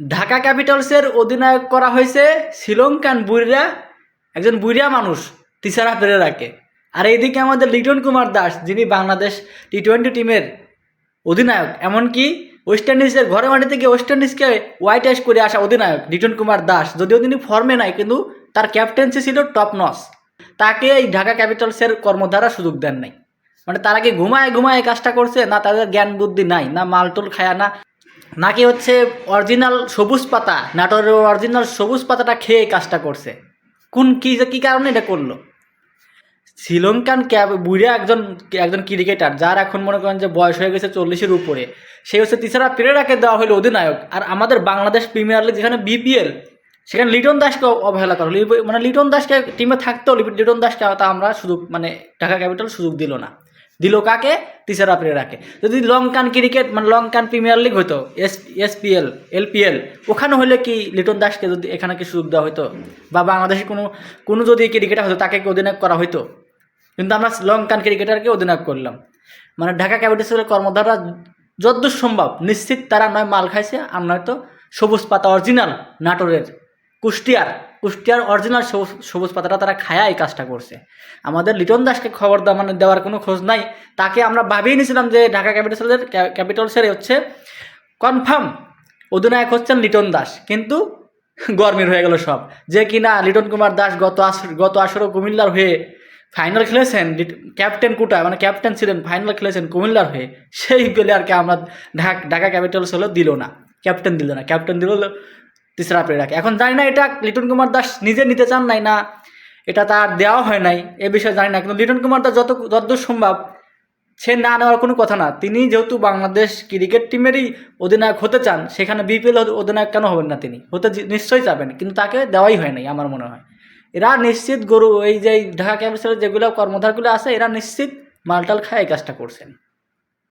ঢাকা ক্যাপিটালসের অধিনায়ক করা হয়েছে শ্রীলঙ্কান বুড়িরা একজন বুড়িয়া মানুষ, তিসারা পেরেরাকে আর এইদিকে আমাদের লিটন কুমার দাস, যিনি বাংলাদেশ টি টোয়েন্টি টিমের অধিনায়ক, এমনকি ওয়েস্ট ইন্ডিজের ঘরে মাঠে থেকে ওয়েস্ট ইন্ডিজকে হোয়াইট অ্যাশ করে আসা অধিনায়ক লিটন কুমার দাস, যদিও তিনি ফর্মে নাই, কিন্তু তার ক্যাপ্টেন্সি ছিল টপ নস তাকে এই ঢাকা ক্যাপিটালসের কর্মধারা সুযোগ দেন নাই। মানে তারা কি ঘুমায় ঘুমায় কাজটা করছে, না তাদের জ্ঞান বুদ্ধি নাই, না মালটুল খায়া, না নাকি হচ্ছে অরিজিনাল সবুজ পাতা? নাটোরের অরিজিনাল সবুজ পাতাটা খেয়ে কাজটা করছে। কোন কী কী কারণে এটা করল? শ্রীলঙ্কান ক্যাব বুড়িয়া একজন একজন ক্রিকেটার, যার এখন মনে করেন যে বয়স হয়ে গেছে চল্লিশের উপরে, সে হচ্ছে তিসারা পেরেরাকে দেওয়া হলো অধিনায়ক। আর আমাদের বাংলাদেশ প্রিমিয়ার লিগ যেখানে বিপিএল সেখানে লিটন দাসকে অবহেলা করা মানে লিটন দাসকে টিমে থাকতেও লিটন দাসকে আমরা সুযোগ মানে ঢাকা ক্যাপিটাল সুযোগ দিল না। দিল কাকে? তিসারা পেরেরাকে যদি লঙ্কান ক্রিকেট মানে লং লঙ্কান প্রিমিয়ার লিগ হতো এস, এসপিএল, এলপিএল, ওখানে হলে কি লিটন দাসকে যদি এখানে কি সুযোগ দেওয়া হতো বা বাংলাদেশে কোনো কোনো যদি ক্রিকেটার হতো, তাকে কি অধিনায়ক করা হতো কিন্তু আমরা লঙ্কান ক্রিকেটারকে অধিনায়ক করলাম। মানে ঢাকা ক্যাপিটালসের কর্মধাররা যদ্দূর সম্ভব, নিশ্চিত তারা নয় মাল খাইছে, আর নয়তো সবুজ পাতা অরিজিনাল নাটোরের কুষ্টিয়ার। কুষ্টিয়ার অরিজিনাল সবুজ সবুজ পাতাটা তারা খায়া এই কাজটা করছে। আমাদের লিটন দাসকে খবর দেওয়া মানে দেওয়ার কোনো খোঁজ নাই। তাকে আমরা ভাবিয়ে নিয়েছিলাম যে ঢাকা ক্যাপিটালসের ক্যাপিটালসের হচ্ছে কনফার্ম অধিনায়ক হচ্ছেন লিটন দাস। কিন্তু গরমির হয়ে গেল সব। যে কিনা লিটন কুমার দাস গত গত আসরও কুমিল্লার হয়ে ফাইনাল খেলেছেন ক্যাপ্টেন কুটা মানে ক্যাপ্টেন ছিলেন ফাইনাল খেলেছেন কুমিল্লার হয়ে, সেই প্লেয়ারকে আমরা ঢাকা ক্যাপিটালস হলো দিল না। ক্যাপ্টেন দিল না। ক্যাপ্টেন দিল তিসরা প্লেয়ারকে এখন জানি না এটা লিটন কুমার দাস নিজে নিতে চান নাই না, এটা তার দেওয়া হয় নাই, এ বিষয়ে জানি না। কিন্তু লিটন কুমার দাস যত যতদূর সম্ভব সে না নেওয়ার কোনো কথা না। তিনি যেহেতু বাংলাদেশ ক্রিকেট টিমেরই অধিনায়ক হতে চান, সেখানে বিপিএল অধিনায়ক কেন হবেন না তিনি? হতে নিশ্চয়ই চাবেন, কিন্তু তাকে দেওয়াই হয় নাই আমার মনে হয়। এরা নিশ্চিত গরু, এই যে ঢাকা ক্যাপিটালের যেগুলো কর্মধারগুলো আছে, এরা নিশ্চিত মালটাল খায় এই কাজটা করছেন।